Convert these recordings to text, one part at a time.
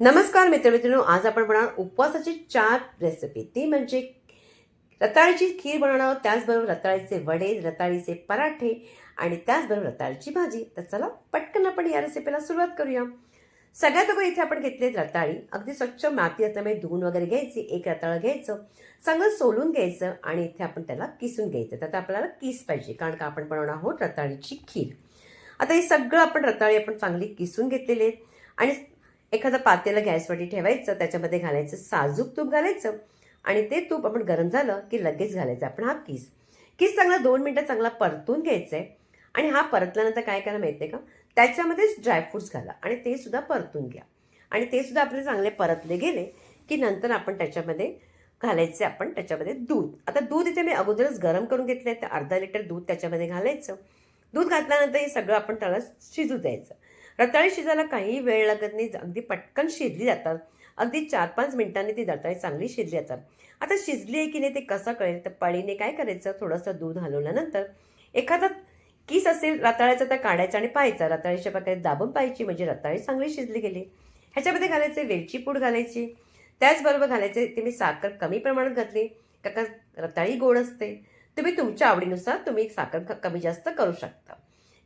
नमस्कार मित्रमित्रांनो आज आपण बनवणार उपवासाची चार रेसिपी ती म्हणजे रताळीची खीर बनवणार आहोत त्याचबरोबर रताळीचे वडे रताळीचे पराठे आणि त्याचबरोबर रताळीची भाजी. तर चला पटकन आपण या रेसिपीला सुरुवात करूया. सगळ्यात अगोदर इथे आपण घेतले रताळी. अगदी स्वच्छ माती असल्यामुळे धुवून वगैरे घ्यायची एक रताळ घ्यायचं चांगलं सोलून घ्यायचं आणि इथे आपण त्याला किसून घ्यायचं. तर आपल्याला किस पाहिजे कारण का आपण बनवणार आहोत रताळीची खीर. आता हे सगळं आपण रताळी आपण चांगली किसून घेतलेले आहेत. आणि एखादं पातेलं गॅसवरती ठेवायचं त्याच्यामध्ये घालायचं साजूक तूप घालायचं आणि ते तूप आपण गरम झालं की लगेच घालायचं. आपण हा किस. किस चांगला दोन मिनटं चांगला परतून घ्यायचा आहे आणि हा परतल्यानंतर काय करायला माहिती आहे का? त्याच्यामध्येच ड्रायफ्रूट्स घाला आणि ते सुद्धा परतून घ्या. आणि ते सुद्धा आपले चांगले परतले गेले की नंतर आपण त्याच्यामध्ये घालायचे आपण त्याच्यामध्ये दूध. आता दूध इथे मी अगोदरच गरम करून घेतलं आहे तर अर्धा लिटर दूध त्याच्यामध्ये घालायचं. दूध घातल्यानंतर हे सगळं आपण त्याला शिजू द्यायचं. रताळी शिजायला काही वेळ लागत नाही. अगदी पटकन शिजली जातात. अगदी चार पाच मिनिटांनी ती रताळी चांगली शिजली जातात. आता शिजली आहे की नाही ते कसं कळेल? तर पळीने काय करायचं? थोडंसं दूध हलवल्यानंतर एखादा किस असेल रताळ्याचा तर काढायचा आणि पाहायचा. रताळीच्या प्रकारे दाबून पाहायची म्हणजे रताळी चांगली शिजली गेली. ह्याच्यामध्ये घालायचे वेलची पूड घालायची. त्याचबरोबर घालायचे ते मी साखर कमी प्रमाणात घातली. का रताळी गोड असते. तुम्ही तुमच्या आवडीनुसार तुम्ही साखर क- कमी जास्त करू शकता.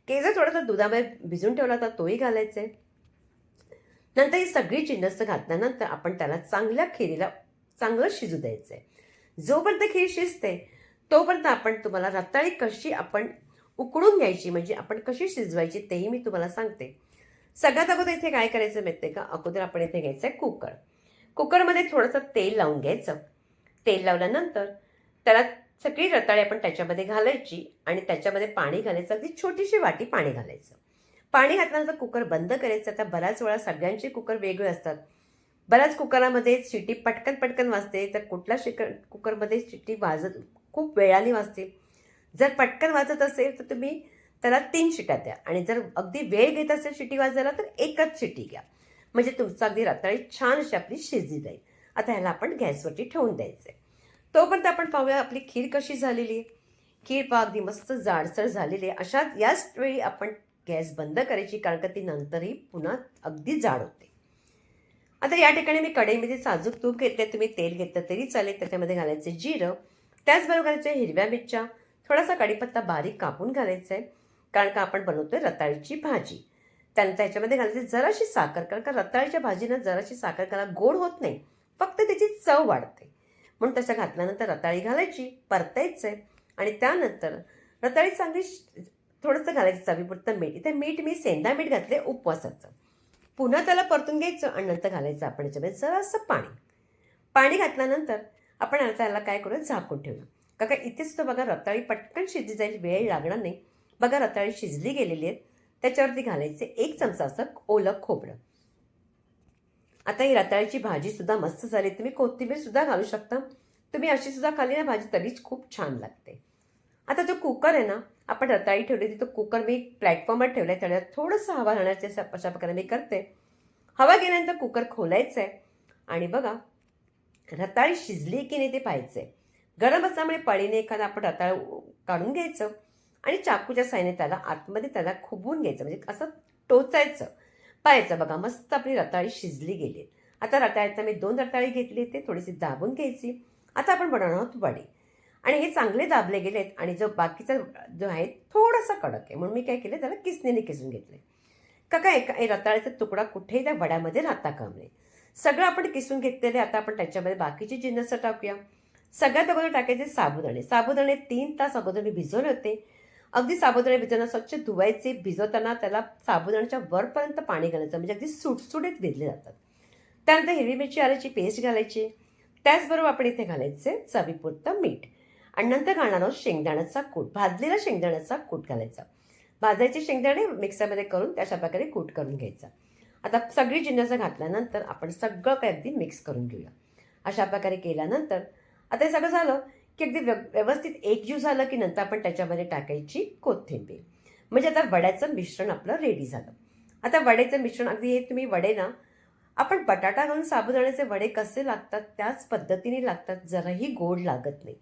केळी थोडासा दुधामध्ये भिजून ठेवला तर तोही घालायचे. नंतर ही सगळी जिन्नस घातल्यानंतर आपण त्याला चांगल्या खिरीला चांगलं शिजू द्यायचं आहे जोपर्यंत खीर शिजते तोपर्यंत आपण तुम्हाला रताळी कशी आपण उकडून घ्यायची म्हणजे आपण कशी शिजवायची तेही मी तुम्हाला सांगते. सगळ्यात अगोदर इथे काय करायचं माहिती आहे का? अगोदर आपण इथे घ्यायचं आहे कुकर. कुकरमध्ये थोडंसं तेल लावून घ्यायचं. तेल लावल्यानंतर त्याला सगळी रताळी आपण त्याच्यामध्ये घालायची आणि त्याच्यामध्ये पाणी घालायचं. अगदी छोटीशी वाटी पाणी घालायचं. पाणी घातल्यानंतर कुकर बंद करायचं आता बऱ्याच वेळा सगळ्यांचे कुकर वेगळे असतात. बऱ्याच कुकरामध्ये शिटी पटकन पटकन वाजते तर कुठल्या शिक कुकरमध्ये शिट्टी वाजत खूप वेळाने वाजते. जर पटकन वाजत असेल तर तुम्ही त्याला तीन शिट्या द्या. आणि जर अगदी वेळ घेत असेल शिटी वाजायला तर एकच शिटी घ्या. म्हणजे तुमचं अगदी रताळी छान अशी आपली शिजली जाईल. आता ह्याला आपण गॅसवरती ठेवून द्यायचं आहे तोपर्यंत आपण पाहूया आपली खीर कशी झालेली. आहे खीर पहा अगदी मस्त जाडसर झालेली आहे. अशाच याच वेळी आपण गॅस बंद करायची कारण का ती नंतरही पुन्हा अगदी जाड होते. आता या ठिकाणी मी कढईमध्ये साजूक तूप घेतले तुम्ही तेल घेतलं तरी चालेल. त्याच्यामध्ये घालायचं जिरं त्याचबरोबर घालायचं हिरव्या मिरच्या. थोडासा कढीपत्ता बारीक कापून घालायचा आहे कारण का आपण बनवतोय रताळीची भाजी. त्यानंतर ह्याच्यामध्ये घालायची जराशी साखर कारण का रताळीच्या भाजीनं जराशी साखर करायला गोड होत नाही. फक्त त्याची चव वाढते. म्हणून तशा घातल्यानंतर रताळी घालायची परतायचं. आहे आणि त्यानंतर रताळी चांगली थोडंसं घालायचं चवीपुरतं मीठ. इथे मीठ मी सेंदा मीठ घातले उपवासाचं. पुन्हा त्याला परतून घ्यायचं आणि नंतर घालायचं आपण याच्यामध्ये जरासं पाणी. पाणी घातल्यानंतर आपण आता त्याला काय करूया? झाकून ठेवूया. का काय इथे सुद्धा बघा रताळी पटकन शिजली जाईल वेळ लागणार नाही. बघा रताळी शिजली गेलेली आहे. त्याच्यावरती घालायचे एक चमचा असं ओलं खोबरं. आता ही रताळीची भाजीसुद्धा मस्त झाली. तुम्ही कोथिंबीर सुद्धा घालू शकता. तुम्ही अशी सुद्धा खाली ना भाजी तरीच खूप छान लागते. आता जो कुकर आहे ना आपण रताळी ठेवली होती तो कुकर मी प्लॅटफॉर्मवर ठेवला आहे त्याला थोडंसं हवा राहण्याचे अशा प्रकारे मी करते. हवा गेल्यानंतर कुकर खोलायचं आहे आणि बघा रताळी शिजली की नाही ते पाहायचं आहे गरम असल्यामुळे पळीने एखादा आपण रताळ काढून घ्यायचं आणि चाकूच्या साईने त्याला आतमध्ये त्याला खुबवून घ्यायचं. म्हणजे असं टोचायचं. पाहायचं बघा मस्त आपली रताळी शिजली गेली. आता रताळीत मी दोन रताळी घेतली ते थोडीशी दाबून घ्यायची. आता आपण बनवणार आहोत वडे. आणि हे चांगले दाबले गेलेत आणि जो बाकीचा जो आहे थोडासा कडक आहे. म्हणून मी काय केलं त्याला किसणीने किसून घेतले. का काय एका हे रताळ्याचा तुकडा कुठेही त्या वड्यामध्ये राहता काम नाही. सगळं आपण किसून घेतलेले आता आपण त्याच्यामध्ये बाकीची जिन्नस टाकूया. सगळ्यात अगोदर टाकायचे साबुदाणे. साबुदाणे तीन तास अगोदर मी भिजवले होते. अगदी साबुदाणे भिजताना स्वच्छ धुवायचे भिजवताना त्याला साबुदाण्याच्या वरपर्यंत पाणी घालायचं. म्हणजे अगदी सुटसुटीत भिजले जातात. त्यानंतर हिरवी मिरची आल्याची पेस्ट घालायची. त्याचबरोबर आपण इथे घालायचे चवीपुरतं मीठ. आणि नंतर घालणार आहोत शेंगदाण्याचा कूट. भाजलेला शेंगदाण्याचा कूट घालायचा. भाजायचे शेंगदाणे मिक्सरमध्ये करून त्याशा प्रकारे कूट करून घ्यायचा. आता सगळी जिन्नसं घातल्यानंतर आपण सगळं काही अगदी मिक्स करून घेऊया. अशा प्रकारे केल्यानंतर आता हे सगळं झालं. की अगदी व्यवस्थित एकजीव झालं की नंतर आपण त्याच्यामध्ये टाकायची कोथिंबीर. म्हणजे आता वड्याचं मिश्रण आपलं रेडी झालं. आता वड्याचं मिश्रण अगदी हे तुम्ही वडे ना आपण बटाटा घालून साबुदाण्याचे वडे कसे लागतात त्याच पद्धतीने लागतात जराही गोड लागत नाही.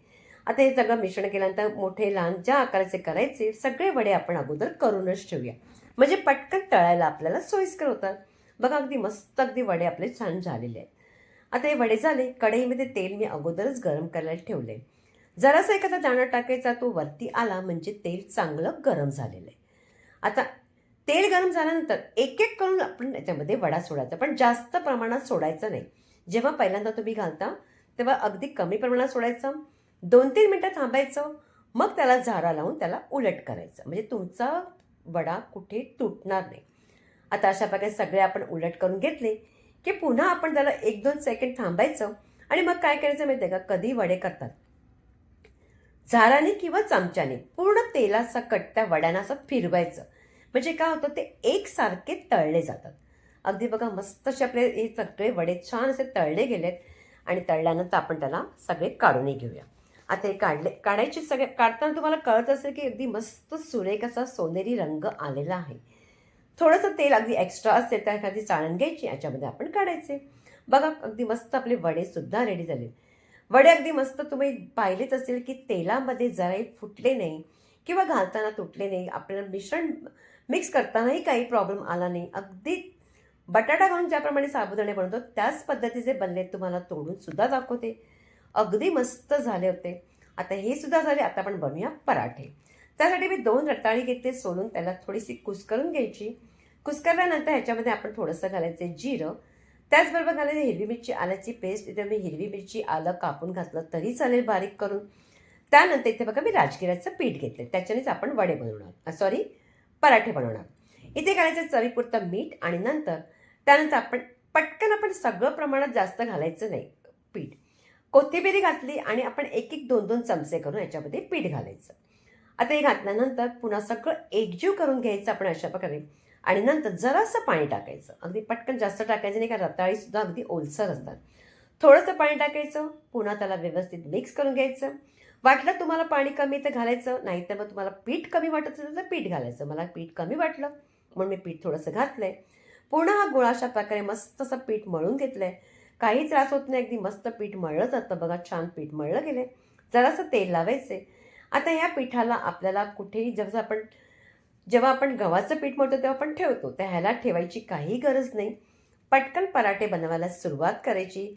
आता हे सगळं मिश्रण केल्यानंतर मोठे लहान ज्या आकाराचे करायचे सगळे वडे आपण अगोदर करूनच ठेवूया. म्हणजे पटकन तळायला आपल्याला सोयीस्कर होतात. बघा अगदी मस्त अगदी वडे आपले छान झालेले आहेत. आता हे वडे झाले कढईमध्ये तेल मी अगोदरच गरम करायला ठेवले जरासा एखादा दाणा टाकायचा तो वरती आला म्हणजे तेल चांगलं गरम झालेलं आहे. आता तेल गरम झाल्यानंतर एक एक करून आपण त्याच्यामध्ये वडा सोडायचा पण जास्त प्रमाणात सोडायचं नाही. जेव्हा पहिल्यांदा तुम्ही घालता तेव्हा अगदी कमी प्रमाणात सोडायचं दोन तीन मिनटं थांबायचं मग त्याला झारा लावून त्याला उलट करायचं. म्हणजे तुमचा वडा कुठे तुटणार नाही. आता अशा प्रकारे सगळे आपण उलट करून घेतले की पुन्हा आपण त्याला एक दोन सेकंड थांबायचं आणि मग काय करायचं माहिती आहे का? कधी वडे करतात. झाराने किंवा चमच्याने पूर्ण तेलाचा कट त्या वड्यांना असं फिरवायचं. म्हणजे काय होतं ते एकसारखे तळले जातात. अगदी बघा मस्त असे आपले हे सगळे वडे छान असे तळले गेलेत आणि तळल्यानंतर आपण त्याला सगळे काढूनही घेऊया. आता हे काढले काढायचे सगळे काढताना तुम्हाला कळत असेल की अगदी मस्त सुरेख असा सोनेरी रंग आलेला आहे. थोडंसं तेल अगदी एक्स्ट्रा असेल तर एखादी चाळण घ्यायची याच्यामध्ये आपण काढायचे. बघा अगदी मस्त आपले वडे सुद्धा रेडी झाले. वडे अगदी मस्त तुम्ही पाहिलेच असेल की तेलामध्ये जराही फुटले नाही किंवा घालताना तुटले नाही. आपल्याला मिश्रण मिक्स करतानाही काही प्रॉब्लेम आला नाही. अगदी बटाटा घालून ज्याप्रमाणे साबुदाणे बनवतो त्याच पद्धतीचे बनले तुम्हाला तोडून सुद्धा दाखवते. अगदी मस्त झाले होते. आता हे सुद्धा झाले आता आपण बनवूया पराठे. त्यासाठी मी दोन रताळी घेतले सोलून त्याला थोडीशी कुस्करून घ्यायची. कुस्करल्यानंतर ह्याच्यामध्ये आपण थोडंसं घालायचे जिरं. त्याचबरोबर घालायचे हिरवी मिरची आल्याची पेस्ट इथे मी हिरवी मिरची आलं कापून घातलं तरी चालेल बारीक करून. त्यानंतर इथे बघा मी राजगिऱ्याचं पीठ घेतलं त्याच्यानेच आपण वडे बनवणार. सॉरी पराठे बनवणार. इथे घालायचं चवीपुरतं मीठ आणि नंतर त्यानंतर आपण पटकन आपण सगळं प्रमाणात जास्त घालायचं नाही पीठ. कोथिंबिरी घातली आणि आपण एक एक दोन दोन चमचे करून याच्यामध्ये पीठ घालायचं. आता हे घातल्यानंतर पुन्हा सगळं एकजीव करून घ्यायचं आपण अशा प्रकारे. आणि नंतर जरासं पाणी टाकायचं. अगदी पटकन जास्त टाकायचं नाही का रताळीसुद्धा अगदी ओलसर असतात. थोडंसं पाणी टाकायचं पुन्हा त्याला व्यवस्थित मिक्स करून घ्यायचं. वाटलं तुम्हाला पाणी कमी तर घालायचं नाहीतर मग तुम्हाला पीठ कमी वाटत असेल तर पीठ घालायचं. मला पीठ कमी वाटलं म्हणून मी पीठ थोडंसं घातलं आहे पुन्हा हा गोळा अशा प्रकारे मस्त असं पीठ मळून घेतलं आहे काही त्रास होत नाही अगदी मस्त पीठ मळलं जातं. बघा छान पीठ मळलं गेलं जरासं तेल लावायचे आता या पिठाला आपल्याला कुठेही जसं आपण जेव्हा आपण गव्हाचं पीठ मळतो तेव्हा आपण ठेवतो. तर ह्याला ठेवायची काही गरज नाही. पटकन पराठे बनवायला सुरुवात करायची.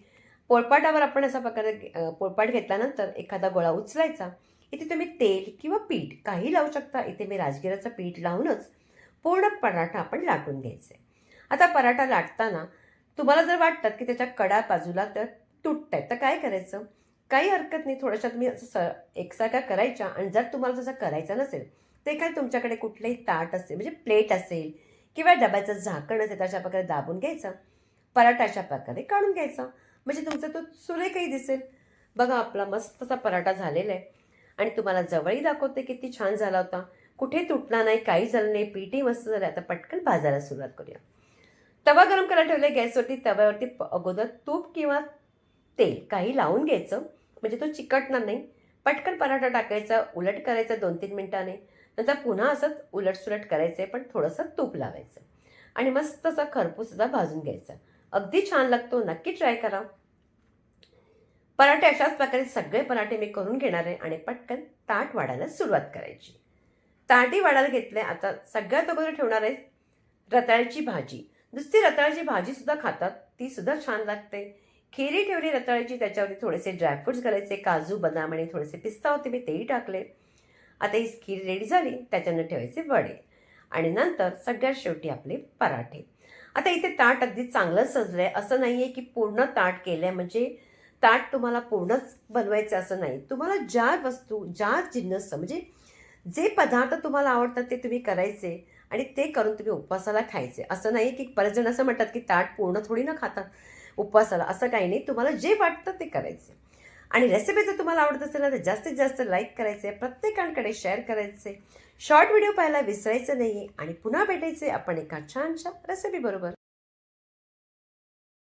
पोळपाटावर आपण असा प्रकारे पोळपाट घेतल्यानंतर एखादा गोळा उचलायचा. इथे तुम्ही तेल किंवा पीठ काही लावू शकता. इथे मी राजगिराचं पीठ लावूनच पूर्ण पराठा आपण लाटून घ्यायचा. आता पराठा लाटताना तुम्हाला जर वाटतात की त्याच्या कडा बाजूला तर तुटत आहेत तर काय करायचं? काही हरकत नाही. थोड्याशा तुम्ही असं स एकसारख्या करायच्या आणि जर तुम्हाला तसं करायचं नसेल ते काय तुमच्याकडे कुठलंही ताट असेल म्हणजे प्लेट असेल किंवा डब्याचं झाकण असेल तशा प्रकारे दाबून घ्यायचं. पराठा अशा प्रकारे काढून घ्यायचा. म्हणजे तुमचा तो सुरेखही दिसेल. बघा आपला मस्त असा पराठा झालेला आहे. आणि तुम्हाला जवळही दाखवते किती छान झाला होता. कुठे तुटला नाही काही झालं नाही पीठही मस्त झालं आता पटकन भाजायला सुरुवात करूया. तवा गरम करायला ठेवले गॅसवरती. तव्यावरती अगोदर तूप किंवा तेल काही लावून घ्यायचं. म्हणजे तो चिकटणार नाही. पटकन पराठा टाकायचा उलट करायचा दोन तीन मिनटाने. नंतर पुन्हा असंच उलटसुलट करायचं करायचं पण थोडंसं तूप लावायचं. आणि मस्त असा खरपूससुद्धा भाजून घ्यायचा. अगदी छान लागतो नक्की ट्राय करा. पराठे अशाच प्रकारे सगळे पराठे मी करून घेणार आहे आणि पटकन ताट वाढायला सुरुवात करायची. ताटी वाढायला घेतले आता सगळ्यात अगोदर ठेवणार आहे रताळ्याची भाजी. नुसती रताळ्याची भाजीसुद्धा खातात ती सुद्धा छान लागते. खिरी ठेवली रताळ्याची त्याच्यावरती थोडेसे ड्रायफ्रुट्स घालायचे काजू बदाम आणि थोडेसे पिस्ता होते मी तेही टाकले. आता ही खीर रेडी झाली त्याच्यानं ठेवायचे वडे. आणि नंतर सगळ्यात शेवटी आपले पराठे. आता इथे ताट अगदी चांगलं सजलं आहे असं नाही आहे की पूर्ण ताट केलं आहे म्हणजे ताट तुम्हाला पूर्णच बनवायचं असं नाही. तुम्हाला ज्या वस्तू ज्या जिन्नस म्हणजे जे पदार्थ तुम्हाला आवडतात ते तुम्ही करायचे आणि ते करून तुम्ही उपवासाला खायचे. असं नाही की बरेच जण असं म्हणतात की ताट पूर्ण थोडी ना खातात उपवासाला. असं काही नाही. तुम्हाला जे वाटतं ते करायचं. आणि रेसिपी जर तुम्हाला आवडत असेल ना तर जास्तीत जास्त लाईक करायचे प्रत्येकांकडे शेअर करायचे. शॉर्ट व्हिडिओ पाहायला विसरायचं नाही आणि पुन्हा भेटायचे आपण एका छानशा रेसिपी बरोबर.